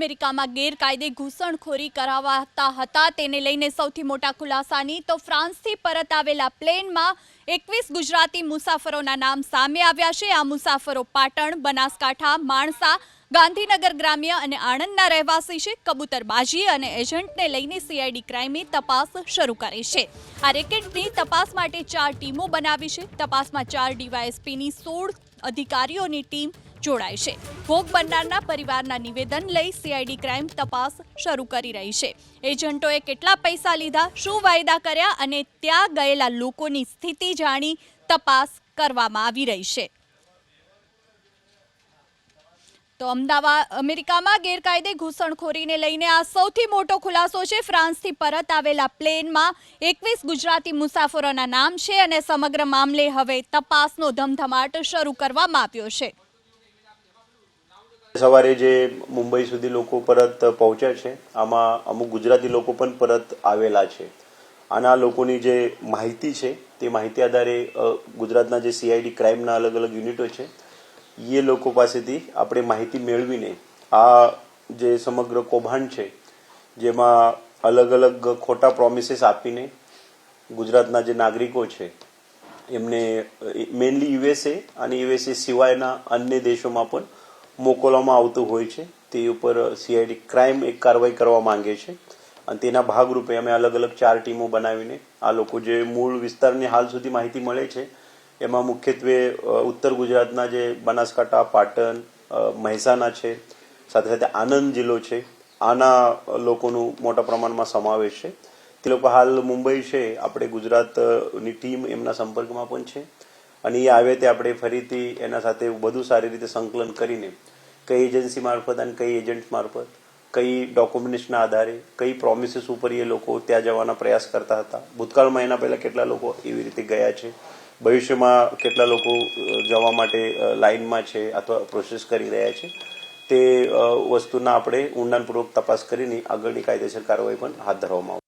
અમેરિકામાં ગેરકાયદે ઘૂસણખોરી કરાવાતા હતા. તેને લઈને સૌથી મોટા ખુલાસાની તો ફ્રાન્સથી પરત આવેલા પ્લેનમાં એકવીસ ગુજરાતી મુસાફરોના નામ સામે આવ્યા છે. આ મુસાફરો પાટણ, બનાસકાંઠા, માણસા, ગાંધીનગર ગ્રામ્ય અને આણંદના રહેવાસી છે. કબૂતરબાજી અને એજન્ટને લઈને સીઆઈડી ક્રાઇમે તપાસ શરૂ કરી છે. આ રેકેટની તપાસ માટે ચાર ટીમો બનાવી છે. તપાસમાં ચાર ડીવાયએસપીની સોળ અધિકારીઓની ટીમ જોડાય છે. ભોગ બનનારના પરિવારના નિવેદન લઈ સીઆઈડી ક્રાઇમ તપાસ શરૂ કરી રહી છે. એજન્ટોએ કેટલા પૈસા લીધા, શું વાયદા કર્યા અને ત્યાં ગયેલા લોકોની સ્થિતિ જાણી તપાસ કરવામાં આવી રહી છે. તો અમદાવાદ, અમેરિકામાં ગેરકાયદે ઘૂસણખોરીને લઈને આ સૌથી મોટો ખુલાસો છે. ફ્રાન્સથી પરત આવેલા પ્લેનમાં એકવીસ ગુજરાતી મુસાફરોના નામ છે અને સમગ્ર મામલે હવે તપાસનો ધમધમાટ શરૂ કરવામાં આવ્યો છે. સવારે જે મુંબઈ સુધી લોકો પરત પહોંચ્યા છે, આમાં અમુક ગુજરાતી લોકો પણ પરત આવેલા છે. આના લોકોની જે માહિતી છે, તે માહિતી આધારે ગુજરાતના જે સીઆઈડી ક્રાઇમના અલગ અલગ યુનિટો છે, એ લોકો પાસેથી આપણે માહિતી મેળવીને આ જે સમગ્ર કૌભાંડ છે, જેમાં અલગ અલગ ખોટા પ્રોમિસીસ આપીને ગુજરાતના જે નાગરિકો છે, એમને મેનલી યુએસએ અને યુએસએ સિવાયના અન્ય દેશોમાં પણ મોકલવામાં આવતું હોય છે, તે ઉપર સીઆઈડી ક્રાઇમ એક કાર્યવાહી કરવા માંગે છે. અને તેના ભાગરૂપે અમે અલગ અલગ ચાર ટીમો બનાવીને આ લોકો જે મૂળ વિસ્તારની હાલ સુધી માહિતી મળે છે, એમાં મુખ્યત્વે ઉત્તર ગુજરાતના જે બનાસકાંઠા, પાટણ મહેસાણા છે, સાથે સાથે આનંદ જિલ્લો છે, આના લોકોનું મોટા પ્રમાણમાં સમાવેશ છે. તે લોકો હાલ મુંબઈ છે, આપણે ગુજરાતની ટીમ એમના સંપર્કમાં પણ છે. અને એ આવે તે આપણે ફરીથી એના સાથે બધું સારી રીતે સંકલન કરીને કઈ એજન્સી મારફત અને કઈ એજન્ટ મારફત, કઈ ડોક્યુમેન્ટ્સના આધારે કઈ પ્રોમિસીસ ઉપર એ લોકો ત્યાં જવાના પ્રયાસ કરતા હતા. ભૂતકાળમાં એના પહેલા કેટલા લોકો એવી રીતે ગયા છે? ભવિષ્યમાં કેટલા લોકો જવા માટે લાઇનમાં છે અથવા પ્રોસેસ કરી રહ્યા છે? તે વસ્તુના આપણે ઊંડાણપૂર્વક તપાસ કરીને આગળની કાયદેસર કાર્યવાહી પણ હાથ ધરવામાં આવશે.